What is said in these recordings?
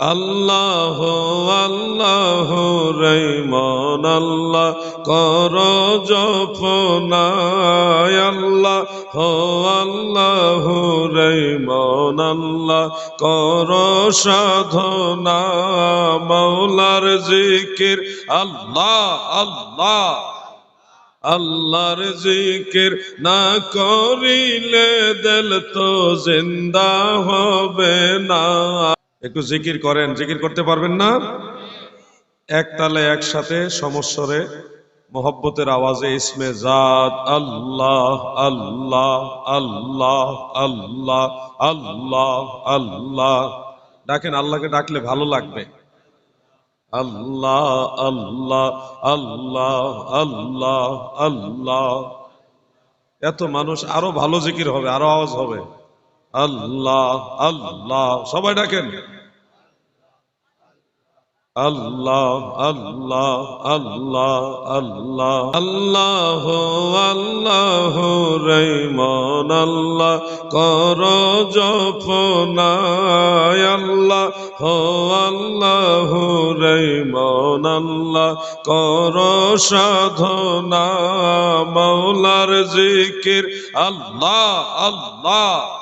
আল্লাহ আল্লাহ রৈমন আল্লাহ কর জপনায় আল্লাহ হো আল্লাহ রৈমন আল্লাহ কর সাধনা মৌলার জিকির, আল্লাহ আল্লাহ, আল্লাহর জিকির না করিলে দিল তো জিন্দা হবে না। একটু জিকির করেন, জিকির করতে পারবেন না? এক তালে একসাথে সমস্বরে, মোহব্বতের আওয়াজে ইসমে জাত আল্লাহ আল্লাহ আল্লাহ আল্লাহ আল্লাহ আল্লাহ। ডাকেন, আল্লাহকে ডাকলে ভালো লাগবে। আল্লাহ আল্লাহ আল্লাহ আল্লাহ আল্লাহ। এত মানুষ, আরও ভালো জিকির হবে, আরও আওয়াজ হবে। আল্লাহ আল্লাহ, সবাই ডাকেন। আল্লাহ আল্লাহ আল্লাহ আল্লাহ আল্লাহ আল্লাহ রৈমন আল্লাহ, কর জপনায় আল্লাহ হো আল্লাহ রৈমন আল্লাহ, কর সাধনা মৌলার জিকির, আল্লাহ আল্লাহ।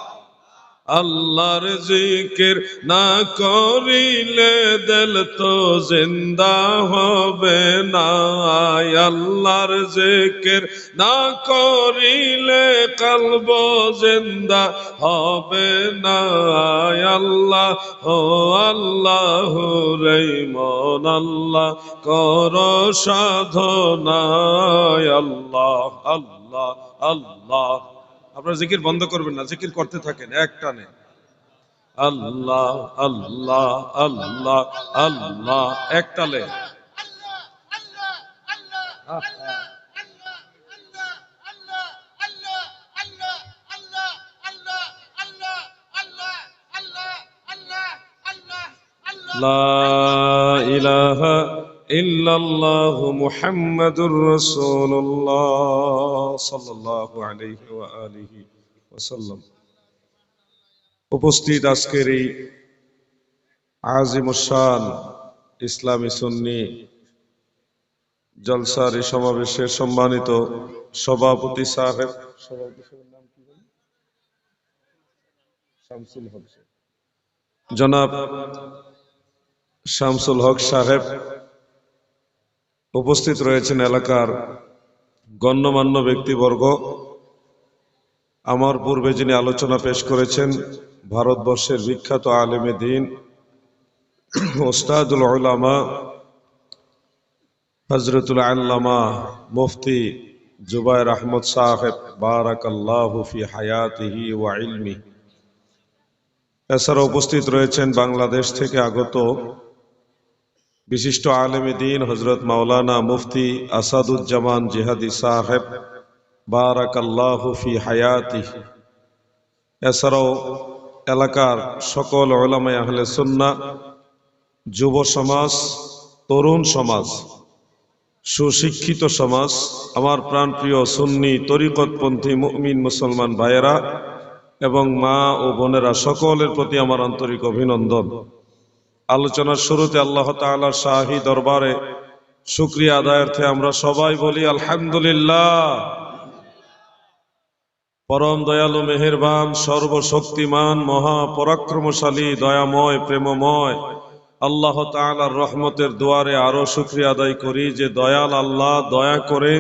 আল্লাহর জিকির না করিলে দিল তো জিন্দা হবে না। আল্লাহর জিকির না করিলে কলব জিন্দা হবে না। আল্লাহ, ও আল্লাহ রৈমন আল্লাহ, কর সাধনা। আল্লাহ আল্লাহ আল্লাহ। আপনারা জিকির বন্ধ করবেন না জিকির করতে থাকেন এক টানে আল্লাহ আল্লাহ আল্লাহ আল্লাহ এক লা ইলাহা ইল্লাল্লাহু মুহাম্মাদুর الله সাল্লাল্লাহু আলাইহি ওয়া আলিহি ওয়াসাল্লাম। উপস্থিত আজকের এই আজিমুসান ইসলামী সুন্নি জলসার এই সমাবেশের সম্মানিত সভাপতি সাহেব। জনাব শামসুল হক সাহেব উপস্থিত রয়েছেন এলাকার গণ্যমান্য ব্যক্তিবর্গ। আমার পূর্বে যিনি আলোচনা পেশ করেছেন, ভারতবর্ষের বিখ্যাত আলেমে দিন ওস্তাদুল উলামা হজরতুল আল্লামা মুফতি জুবাইর আহমদ সাহেব, বারাকাল্লাহু ফি হায়াতিহি ওয়া ইলমি এছাড়া উপস্থিত রয়েছেন বাংলাদেশ থেকে আগত বিশিষ্ট আলেমী দিন হজরত মাওলানা মুফতি আসাদুজ্জামান জিহাদি সাহেব, বারাকাল্লাহু ফি হায়াতি এছাড়াও এলাকার সকল ওলামাই আহলে সুন্না যুব সমাজ, তরুণ সমাজ, সুশিক্ষিত সমাজ, আমার প্রাণপ্রিয় সুন্নি তরিকতপন্থী মুমিন মুসলমান ভাইয়েরা এবং মা ও বোনেরা সকলের প্রতি আমার আন্তরিক অভিনন্দন। আলোচনার শুরুতে আল্লাহ তাআলার শাহী দরবারে শুক্রিয়া আদায়ার্থে আমরা সবাই বলি, আলহামদুলিল্লাহ। পরম দয়ালু, মেহেরবান, সর্বশক্তিমান, মহা পরাক্রমশালী, দয়াময়, প্রেমময় আল্লাহ তাআলার রহমতের দুয়ারে আরও শুক্রিয়া আদায় করি যে দয়াল আল্লাহ দয়া করে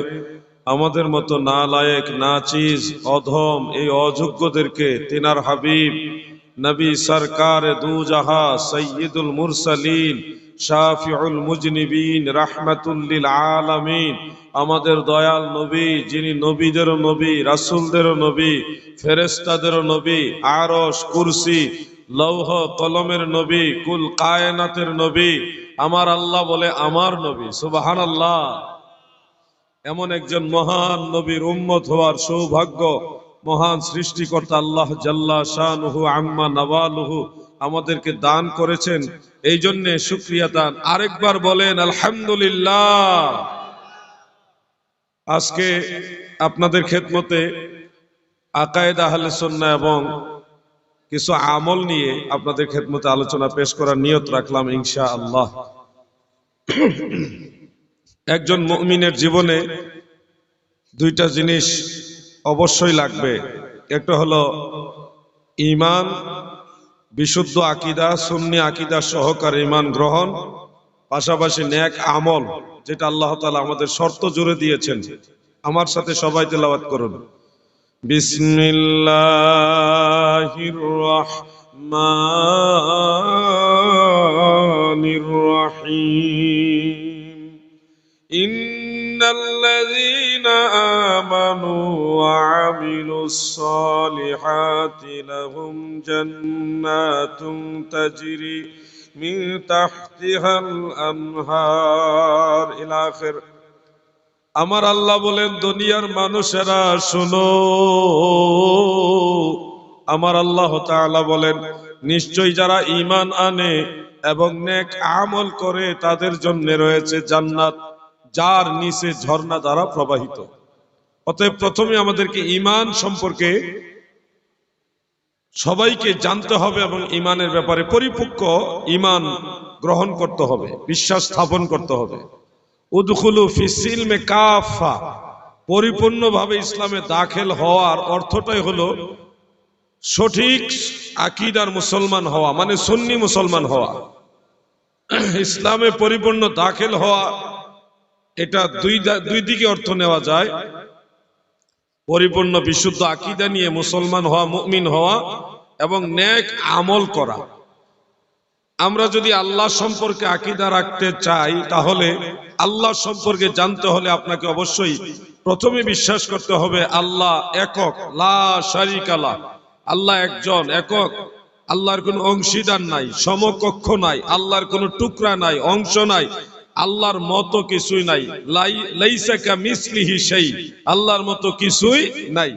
আমাদের মতো না লায়েক না চিজ অধম এই অযোগ্যদেরকে, তিনার হাবিব নবী সরকার দু জাহা সৈয়দুল মুরসালিন, শাফিউল মুজনিবিন রাহমাতুল্লিল আলামিন। আমাদের দয়াল নবী, যিনি নবীদেরও নবী রাসূলদেরও নবী ফেরেশতাদেরও নবী, আরশ, কুরসি, লৌহ, কলমের নবী, কুল কায়নাতের নবী। আমার আল্লাহ বলে আমার নবী সুবাহান আল্লাহ এমন একজন মহান নবীর উম্মত হওয়ার সৌভাগ্য মহান সৃষ্টিকর্তা আল্লাহ জাল্লা শাহনুহু আম্মা নওয়ালুহু আমাদেরকে দান করেছেন। এই জন্য শুক্রিয়া দান। আরেকবার বলেন, আলহামদুলিল্লাহ। আজকে আপনাদের খেদমতে আকায়েদ আহলে সুন্নাহ এবং কিছু আমল নিয়ে আপনাদের খেদমতে আলোচনা পেশ করার নিয়ত রাখলাম ইনশা আল্লাহ একজন মুমিনের জীবনে দুইটা জিনিস অবশ্যই লাগবে। একটা হলো ইমান বিশুদ্ধ আকিদা, সুন্নি আকিদা সহকার ইমান গ্রহণ, পাশাপাশি ন্যাক আমল, যেটা আল্লাহ তালা আমাদের শর্ত জুড়ে দিয়েছেন। আমার সাথে সবাই তেলাওয়াত করুন। বিসমিল্লাহির آمنوا وعملوا الصالحات لهم جنات تجري من تحتها الأنهار إلى آخر আমার আল্লাহ বলেন দুনিয়ার মানুষেরা শুনো আমার আল্লাহ তাআলা বলেন নিশ্চয়ই যারা ঈমান আনে এবং নেক আমল করে তাদের জন্য রয়েছে জান্নাত যার নিচে ঝর্ণা দ্বারা প্রবাহিত অতএব প্রথমে আমাদেরকে ঈমান সম্পর্কে সবাইকে জানতে হবে এবং ঈমানের ব্যাপারে পরিপক্ক ঈমান গ্রহণ করতে হবে, বিশ্বাস স্থাপন করতে হবে। উদখুলু ফিসিলমে কাফা, পরিপূর্ণভাবে ইসলামে দাখিল হওয়ার অর্থটাই হলো সঠিক আকিদার মুসলমান হওয়া মানে সুন্নি মুসলমান হওয়া। ইসলামে পরিপূর্ণ দাখিল হওয়া, এটা দুই দুই দিকে অর্থ নেওয়া যায়। পরিপূর্ণ বিশুদ্ধ আকিদা নিয়ে মুসলমান হওয়া, মুমিন হওয়া এবং ন্যাক আমল করা। আমরা যদি আল্লাহ সম্পর্কে আকিদা রাখতে চাই, তাহলে আল্লাহ সম্পর্কে জানতে হলে আপনাকে অবশ্যই প্রথমে বিশ্বাস করতে হবে, আল্লাহ একক, লা শারিকালা আল্লাহ একজন, একক। আল্লাহর কোনো অংশীদার নাই, সমকক্ষ নাই, আল্লাহর কোনো টুকরা নাই, অংশ নাই। আল্লাহর মতো কিছুই নাই। লাই- লাইসা কা মিসলিহি সেই আল্লাহর মতো কিছুই নাই।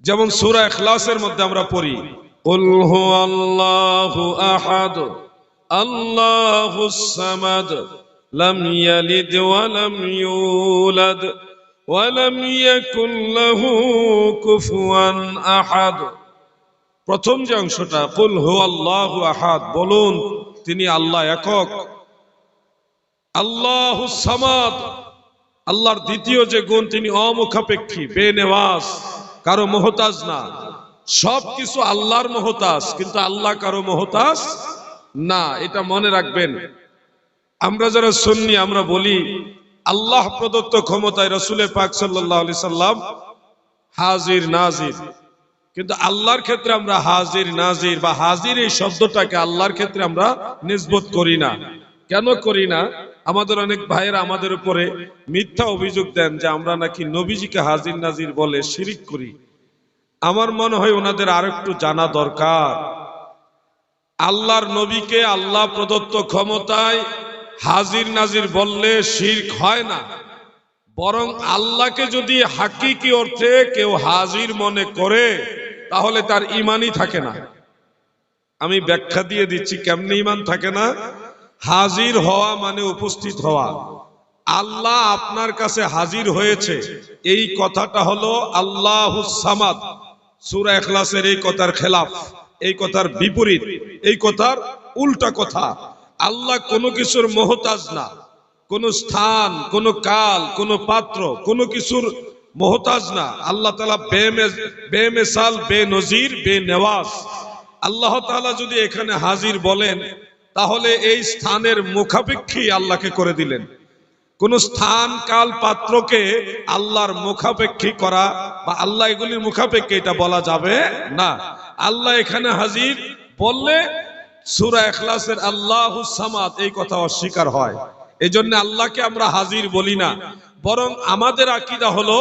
যেমন সূরা ইখলাসের মধ্যে আমরা পড়ি, কুল হুয়াল্লাহু আহাদ আল্লাহুস সামাদ, লাম ইয়ালিদ ওয়া লাম ইউলাদ, ওয়া লাম ইয়াকুল লাহু কুফুয়ান আহাদ। প্রথম যে অংশটা, কুল হুয়াল্লাহু আহাদ বলুন, তিনি আল্লাহ একক। আল্লাহু সামাদ। আল্লাহর দ্বিতীয় যে গুণ, তিনি অমুখাপেক্ষী, বেনেওয়াজ, কারও মোহতাজ না। সব কিছু আল্লাহর মোহতাজ, কিন্তু আল্লাহ কারও মোহতাজ না, এটা মনে রাখবেন। আমরা যারা সুন্নি, আমরা বলি, আল্লাহ প্রদত্ত ক্ষমতায় রসুলের পাক সাল্লাহ আলি সাল্লাম হাজির, নাজির। কিন্তু আল্লাহর ক্ষেত্রে আমরা হাজির, নাজির বা হাজির এই শব্দটাকে আল্লাহর ক্ষেত্রে আমরা নিসবত করি না। কেন করি না? আমাদের অনেক ভাইয়েরা আমাদের উপরে মিথ্যা অভিযোগ দেন যে আমরা নাকি নবীজিকে হাজির নাজির বলে শিরিক করি। আমার মনে হয় ওনাদের আর একটু জানা দরকার। আল্লাহর নবীকে আল্লাহ প্রদত্ত ক্ষমতায় হাজির নাজির বললে শিরক হয় না। বরং আল্লাহকে যদি হাকিকি অর্থে কেউ হাজির মনে করে, তাহলে তার ইমানই থাকে না। আমি ব্যাখ্যা দিয়ে দিচ্ছি, কেমনি ইমান থাকে না? হাজির হওয়া মানে উপস্থিত হওয়া। আল্লাহ আপনার কাছে হাজির হয়েছে। এই কথাটা হলো আল্লাহ সামাদ। সুরা এখলাসের এই কথার খেলাফ, এই কথার বিপরীত, এই কথার উল্টা কথা। আল্লাহ কোনো কিছুর মোহতাজ না। কোন স্থান, কোন কাল, কোন পাত্র, কোন কিছুর মহতাজ না। আল্লাহ তালা বেমেসাল বে নজির বে নেওয়াজ আল্লাহ তাআলা যদি এখানে হাজির বলেন তাহলে এই স্থানের মুখাপেক্ষী আল্লাহকে করে দিলেন। কোন স্থান কাল পাত্রকে আল্লাহর মুখাপেক্ষী করা বা আল্লাহ এগুলির মুখাপেক্ষী, এটা বলা যাবে না। আল্লাহ এখানে হাজির বললে সূরা এখলাসের আল্লাহু সামাদ এই কথা অস্বীকার হয়। এই জন্য আল্লাহকে আমরা হাজির বলি না। বরং আমাদের আকীদা হলো,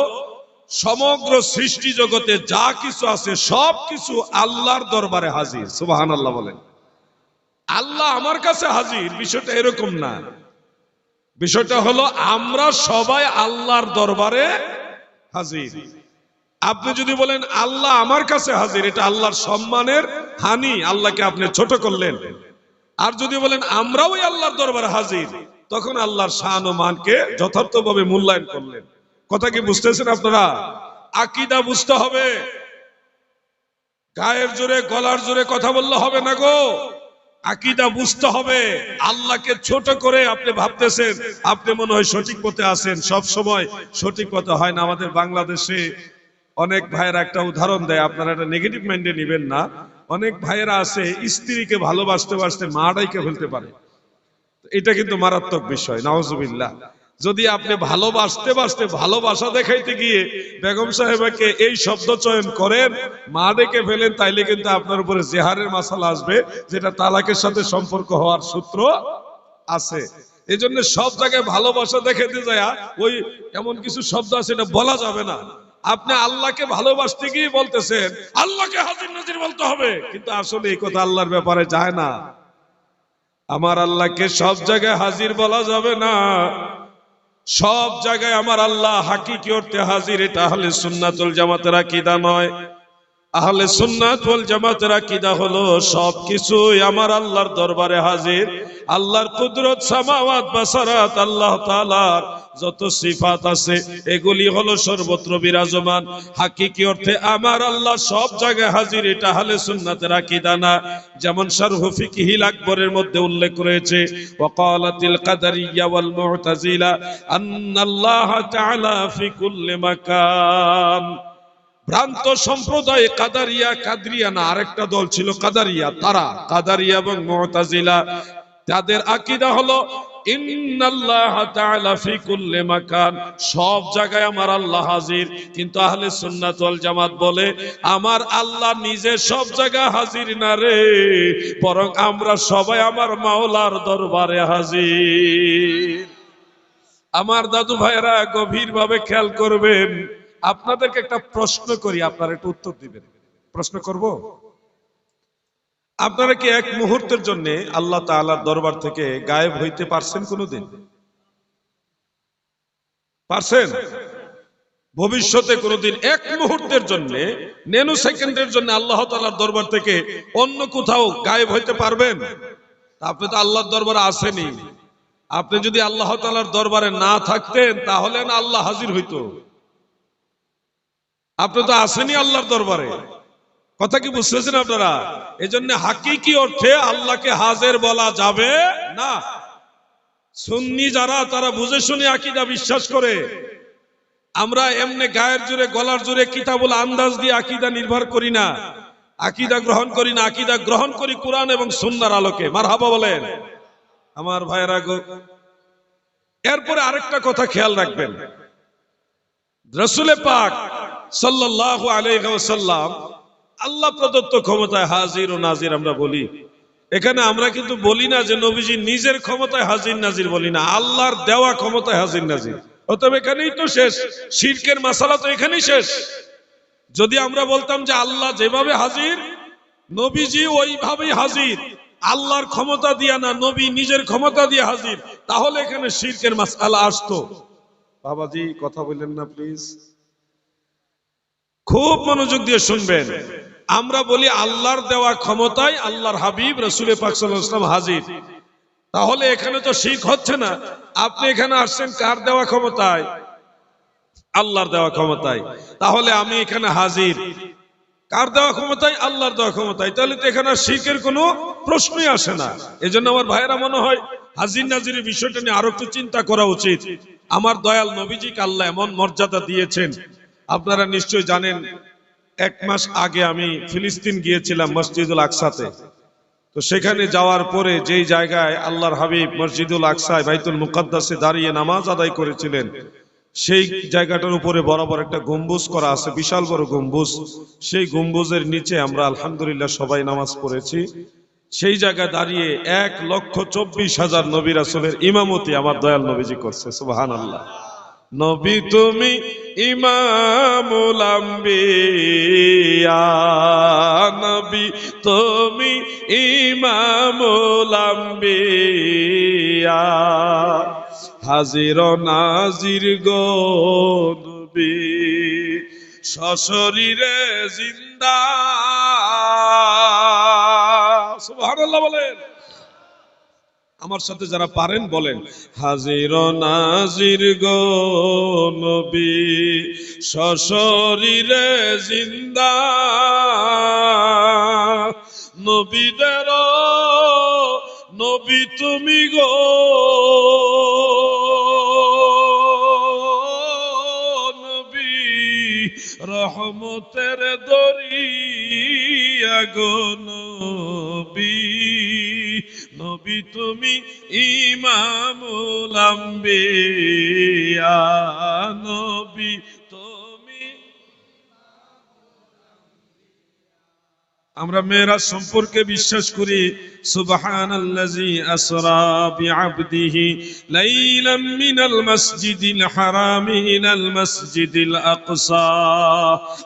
সমগ্র সৃষ্টি জগতে যা কিছু আছে সব কিছু আল্লাহর দরবারে হাজির। সুবহানাল্লাহ বলেন। আল্লাহ আমার কাছে হাজির, বিষয়টা এরকম না। বিষয়টা হলো আমরা সবাই আল্লাহর দরবারে হাজির। আপনি যদি বলেন, আল্লাহ আমার কাছে হাজির এটা আল্লাহর সম্মানের হানি, আল্লাহকে আপনি ছোট করলেন। আর যদি বলেন, আমরাও আল্লাহর দরবারে হাজির তখন আল্লাহর শান ও মানকে যথার্থভাবে মূল্যায়ন করলেন। কথা কি বুঝতেছেন আপনারা? আকিদা বুঝতে হবে। গায়ের জোরে, গলার জোরে কথা বললে হবে না গো। আকিদা বুঝতে হবে। আল্লাহকে ছোট করে আপনি ভাবতেছেন, আপনি মনে হয় সঠিক পথে আছেন। সব সময় সঠিক পথে হয় না আমাদের বাংলাদেশে। অনেক ভাইয়ের একটা উদাহরণ দেয়, আপনারা একটা নেগেটিভ মাইন্ডে নেবেন না। অনেক ভাইয়েরা আছে, স্ত্রীকে ভালোবাসতে বাসতে মারাইকে ফেলতে পারে এটা কিন্তু মারাত্মক বিষয় নাওজুবিল্লাহ যদি আপনি ভালোবাসতে বাসতে ভালোবাসা দেখাইতে গিয়ে বেগম সাহেবাকে এই শব্দ চয়ন করেন, মা ডেকে ফেলেন, তাইলে কিন্তু আপনার উপরে জেহারের মাসালা আসবে, যেটা তালাকের সাথে সম্পর্ক হওয়ার সূত্র আছে। এই জন্য সব জায়গায় ভালোবাসা দেখাইতে যায় ওই এমন কিছু শব্দ আছে, এটা বলা যাবে না। আপনি আল্লাহকে ভালোবাসতে গিয়ে বলতেছেন, আল্লাহকে হাজির নাজির বলতে হবে। কিন্তু আসলে এই কথা আল্লাহর ব্যাপারে যায় না। আমার আল্লাহকে সব জায়গায় হাজির বলা যাবে না। সব জায়গায় আমার আল্লাহ হাকিকি অর্থে হাজির এটা হলে সুন্নাতুল জামাতের আকিদা নয়। আহলে সুন্নাত ওয়াল জামাতের আকীদা হলো সবকিছুই আমার আল্লাহর দরবারে হাজির। আল্লাহর কুদরত সামাওয়াত বাসারাত আল্লাহ তাআলার যত সিফাত আছে, এগুলি হলো সর্বত্র বিরাজমান। হাকিকি অর্থে আমার আল্লাহ সব জায়গায় হাজির, এটা আহলে সুন্নাতের আকীদা না। যেমন শারহু ফিকহিল আকবরের মধ্যে উল্লেখ রয়েছে, ওয়াকালাতিল কাদারিয়া ওয়াল মুতাজিলা আন্নাল্লাহ তাআলা ফি কুল্লি মাকান। ভ্রান্ত সম্প্রদায় কাদারিয়া, কাদরিয়া না, আরেকটা দল ছিল কাদারিয়া, তারা কাদারিয়া এবং মুতাজিলা। তাদের আকীদা হলো সব জায়গায় আমার আল্লাহ হাজির, কিন্তু আহলে সুন্নাত জামাত বলে, আমার আল্লাহ নিজে সব জায়গায় হাজির না রে, বরং আমরা সবাই আমার মাওলার দরবারে হাজির। আমার দাদু ভাইরা গভীরভাবে খেয়াল করবেন আপনাদেরকে একটা প্রশ্ন করি, আপনারা একটু উত্তর দিবেন। প্রশ্ন করব? আপনারা কি এক মুহূর্তের জন্য আল্লাহ তাআলার দরবার থেকে গায়েব হইতে পারছেন কোনোদিন? পারছেন? ভবিষ্যতে কোনোদিন এক মুহূর্তের জন্য নেনু সেকেন্ডের জন্য আল্লাহ তাআলার দরবার থেকে অন্য কোথাও গায়েব হইতে পারবেন? আপনি তো আল্লাহর দরবারে আসেনি আপনি যদি আল্লাহ তাআলার দরবারে না থাকতেন, তাহলে না আল্লাহ হাজির হইতো। আপনি তো আসেনি আল্লাহর দরবারে। কথা কি বুঝতেছেন আপনারা? এই জন্য হাকিকি অর্থে আল্লাহকে হাজের বলা যাবে না। সুন্নি যারা, তারা বুঝে শুনে আকিদা বিশ্বাস করে। আমরা এমনি গায়ের জোরে, গলার জোরে কিতাবুল আন্দাজ দিয়ে আকিদা নির্ভর করি না। আকিদা গ্রহণ করি না, আকিদা গ্রহণ করি কোরআন এবং সুন্নার আলোকে। মার হাবা বলেন। আমার ভাইয়েরা গো, এরপরে আরেকটা কথা খেয়াল রাখবেন। রসুলে পাক সাল্লাল্লাহু আলাইহি ওয়াসাল্লাম, আল্লাহ প্রদত্ত ক্ষমতায় হাজির ও নাজির আমরা বলি। এখানে আমরা কিন্তু বলি না যে নবীজি নিজের ক্ষমতায় হাজির নাজির বলি না, আল্লাহর দেওয়া ক্ষমতায় হাজির নাজির। অতএব এখানেই তো শেষ, শিরকের মাসালা তো এখানেই শেষ। যদি আমরা বলতাম যে আল্লাহ যেভাবে হাজির, নবীজি ওইভাবেই হাজির। আল্লাহর ক্ষমতা দিয়া না, নবী নিজের ক্ষমতা দিয়ে হাজির। তাহলে এখানে শিরকের মাসালা আসতো। বাবাজি, কথা বললেন না প্লিজ খুব মনোযোগ দিয়ে শুনবেন। আমরা বলি আল্লাহর দেওয়া ক্ষমতায় আল্লাহর হাবিব রসুল পাকসাল্লাম হাজির। তাহলে এখানে তো শিখ হচ্ছে না। আপনি এখানে আসছেন কার দেওয়া ক্ষমতায়? আল্লাহর দেওয়া ক্ষমতায়। তাহলে আমি এখানে হাজির। কার দেওয়া ক্ষমতায়? আল্লাহর দেওয়া ক্ষমতায়। তাহলে তো এখানে শিখের কোনো প্রশ্নই আসে না। এজন্য আমার ভাইয়েরা মনে হয় হাজির নাজির বিষয়টা নিয়ে আরও একটু চিন্তা করা উচিত। আমার দয়াল নবীজিকে আল্লাহ এমন মর্যাদা দিয়েছেন। আপনারা নিশ্চয় জানেন, এক মাস আগে আমি ফিলিস্তিন গিয়েছিলাম মসজিদুল আকসাতে। তো সেখানে যাওয়ার পরে যেই জায়গায় আল্লাহর হাবিব মসজিদুল আকসায় বাইতুল মুকাদ্দাসে দাঁড়িয়ে নামাজ আদায় করেছিলেন, সেই জায়গাটার উপরে বরাবর একটা গম্বুজ করা আছে, বিশাল বড় গম্বুজ। সেই গম্বুজের নিচে আমরা আলহামদুলিল্লাহ সবাই নামাজ পড়েছি। সেই জায়গায় দাঁড়িয়ে এক লক্ষ চব্বিশ হাজার নবী রাসুলের ইমামতি আমার দয়াল নবীজি করছে সুবাহান আল্লাহ নবী তুমি ইমামুল আম্বিয়া, নবী তুমি ইমামুল আম্বিয়া। হাজির নাজির গো নবী, সশরীরে জিন্দা। সুবহানাল্লাহ বলেন। আমার সাথে যারা পারেন বলেন, হাজির নাজির গো নবী, সশরীরে জিন্দা, নবীদের নবী তুমি গো। নবী, রহমতের দরিয়া গো নবী। নবী তুমি ইমামুল আম্বিয়া আমরা মেয়েরা সম্পর্কে বিশ্বাস করি লাইলাম মিনাল মাসজিদিল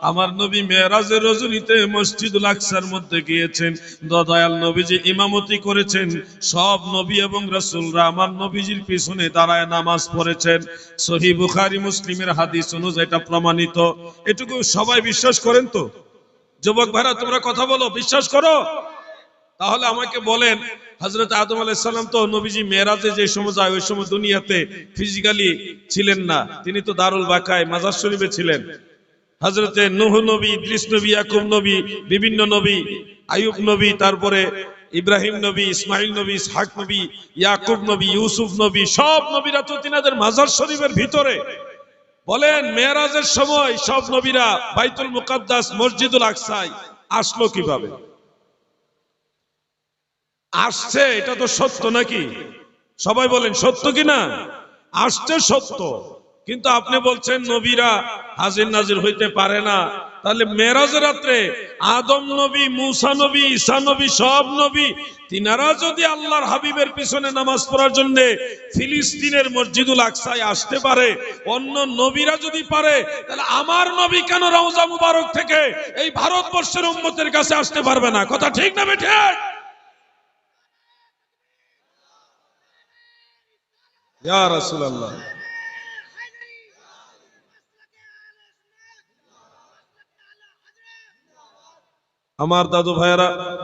আমার নবী মেরাজের রজনীতে মসজিদুল আকসার মধ্যে গিয়েছেন। দয়াল নবীজি ইমামতি করেছেন। সব নবী এবং রাসূলরা আমার নবীজির পিছনে দাঁড়ায় নামাজ পড়েছেন। সহিহ বুখারী মুসলিমের হাদিস অনুযায়ী এটা প্রমাণিত। এটুকু সবাই বিশ্বাস করেন তো? যুবক ভাইরা, তোমরা কথা বলো, বিশ্বাস করো? তাহলে আমাকে বলেন হজরত আদম আলাইসাল্লাম তো নবীজি মেয়েরাজে যে সময় যায়, ওই সময় দুনিয়াতে ফিজিক্যালি ছিলেন না। তিনি তো দারুল বাকায়, মাজার শরীফে ছিলেন। হজরতে নুহ নবী, ইদ্রিস নবী, ইয়াকুব নবী, বিভিন্ন নবী আয়ুব নবী, তারপরে ইব্রাহিম নবী ইসমাইল নবী, ইসহাক নবী, ইয়াকুব নবী, ইউসুফ নবী, সব নবীরা তো তিনাদের মাজার শরীফের ভিতরে। বলেন, মেয়েরাজের সময় সব নবীরা বাইতুল মুকাদ্দাস, মসজিদুল আকসাই আসলো কীভাবে? আসছে, এটা তো সত্য নাকি? সবাই বলেন, সত্য কি না? আসছে সত্য। কিন্তু আপনি বলছেন, নবীরা হাজির নাজির হইতে পারে না। তাহলে মেরাজ রাত্রে আদম নবী, মুসা নবী, ঈসা নবী, সব নবী, তিনারা যদি আল্লাহর হাবিবের পিছনে নামাজ পড়ার জন্য ফিলিস্তিনের মসজিদুল আকসায় আসতে পারে, অন্য নবীরা যদি পারে, তাহলে আমার নবী কেন রওজা মুবারক থেকে এই ভারতবর্ষের উম্মতের কাছে আসতে পারবে না? কথা ঠিক না বেঠে? ইয়া রাসূলুল্লাহ। আমার দাদু ভাইয়েরা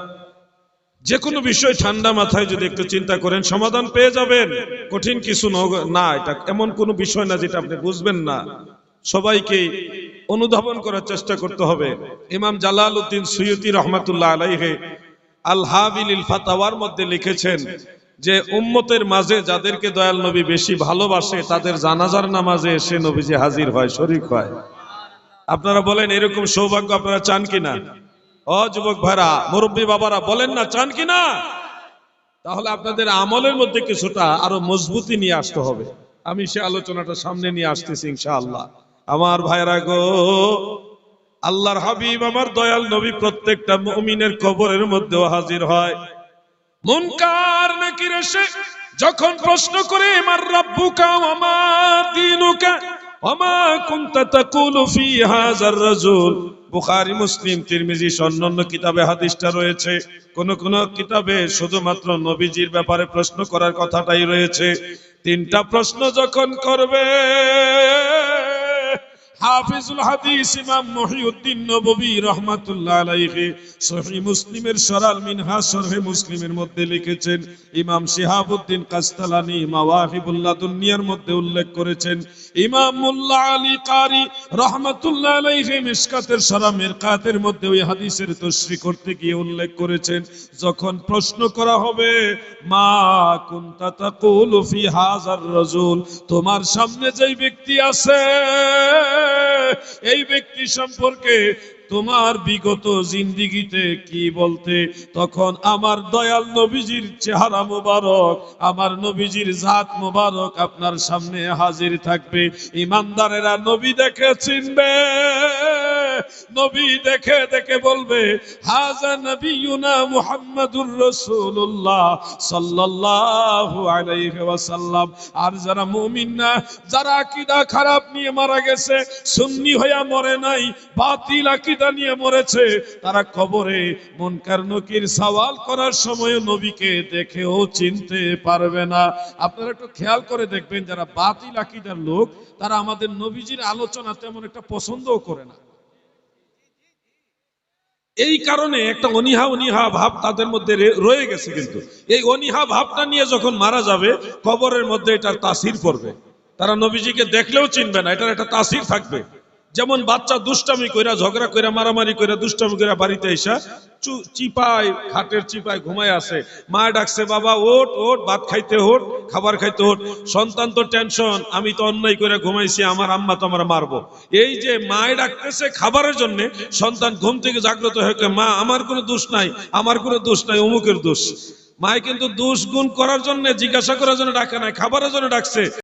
যে কোনো বিষয় ঠান্ডা মাথায় যদি একটু চিন্তা করেন, সমাধান পেয়ে যাবেন। কঠিন কিছু ন- এটা এমন কোনো বিষয় না যেটা আপনি বুঝবেন না। সবাইকে অনুধাবন করার চেষ্টা করতে হবে। ইমাম জালাল উদ্দিন সৈয়দি রহমাতুল্লাহ আলাইহে আল হাবিল ফাতাওয়ার মধ্যে লিখেছেন যে, উম্মতের মাঝে যাদেরকে দয়াল নবী বেশি ভালোবাসে, তাদের জানাজার নামাজে এসে নবীজি হাজির হয়, শরিক হয়। আপনারা বলেন, এরকম সৌভাগ্য আপনারা চান কিনা? ও যুবক ভাইরা, মুরব্বী বাবারা, বলেন না, চান কিনা তাহলে আপনাদের আমলের মধ্যে কিছুটা আরও মজবুতি নিয়ে আসতে হবে। আমি সে আলোচনাটা সামনে নিয়ে আসতেছি ইনশাআল্লাহ। আমার ভাইরা গো, আল্লাহর হাবিব আমার দয়াল নবী প্রত্যেকটা মুমিনের কবরের মধ্যেও হাজির হয়। মুনকার নাকির এসে যখন প্রশ্ন করে আমার রাব্বুকা ওয়ামা দিনুকা? ওয়ামা কুনতা তাকুলু ফি হাযার রাজুল? বুখারী, মুসলিম, তিরমিজি অন্যান্য কিতাবে হাদিসটা রয়েছে। কোন কোন কিতাবে শুধুমাত্র নবীজির ব্যাপারে প্রশ্ন করার কথাটাই রয়েছে। তিনটা প্রশ্ন যখন করবে হাফিজুল হাদিস ইমাম মহিউদ্দিন নববী রহমাতুল্লাহ আলাইহি সহিহ মুসলিমের সরাল মিনহা সরহে মুসলিমের মধ্যে লিখেছেন। ইমাম শিহাবুদ্দিন কাস্তালানি মাওয়াহিবুল্লাহ দুনিয়ার মধ্যে উল্লেখ করেছেন। ইমাম মুল্লা আলী কারি রহমাতুল্লাহ আলাইহি মিশকাতের সরা মিরকাতের মধ্যে ওই হাদিসের তশরিহ করতে গিয়ে উল্লেখ করেছেন, যখন প্রশ্ন করা হবে, মা কুনতা তাকুলু ফি হাজার রাজুল? তোমার সামনে যেই ব্যক্তি আছে এই ব্যক্তি সম্পর্কে তোমার বিগত জিন্দিগিতে কি বলতে? তখন আমার দয়াল নবীজির চেহারা মোবারক, আমার নবীজির জাত মোবারক আপনার সামনে হাজির থাকবে। ইমানদারেরা নবী দেখে চিনবে। নবী দেখে দেখে বলবে, হাজা নবিয়ুনা মুহাম্মাদুর রাসূলুল্লাহ সাল্লাল্লাহু আলাইহি ওয়াসাল্লাম। আর যারা মুমিন না, যারা আকীদা খারাপ নিয়ে মারা গেছে, সুন্নি হইয়া মরে নাই, বাতিল আকীদা নিয়ে মরেছে, তারা কবরে মুনকার নকির সওয়াল করার সময় নবীকে দেখেও চিনতে পারবে না। আপনারা একটু খেয়াল করে দেখবেন, যারা বাতিল আকীদার লোক, তারা আমাদের নবীজির আলোচনা তেমন একটা পছন্দও করে না। এই কারণে একটা অনিহা অনিহা ভাব তাদের মধ্যে রয়ে গেছে কিন্তু। এই অনিহা ভাবটা নিয়ে যখন মারা যাবে, কবরের মধ্যে এটার তাসির পড়বে। তারা নবীজিকে দেখলেও চিনবে না, এটার একটা তাসির থাকবে। যেমন বাচ্চা দুষ্টামি কইরা, ঝগড়া কইরা, মারামারি কইরা, দুষ্টামি কইরা বাড়িতে এসা চিপায়, খাটের চিপায় ঘুমায় আছে। মা ডাকছে, বাবা ওট ওট ভাত খাইতে হোট খাবার খাইতে হোট সন্তান তো টেনশন, আমি তো অন্যায় করে ঘুমাইছি, আমার আম্মা তো আমার মারবো। এই যে মায় ডাকতেছে খাবারের জন্য, সন্তান ঘুম থেকে জাগ্রত হয়ে মা, আমার কোনো দোষ নাই, আমার কোনো দোষ নাই, অমুকের দোষ। মায় কিন্তু দোষ গুণ করার জন্য, জিজ্ঞাসা করার জন্য ডাকে নাই, খাবারের জন্য ডাকছে।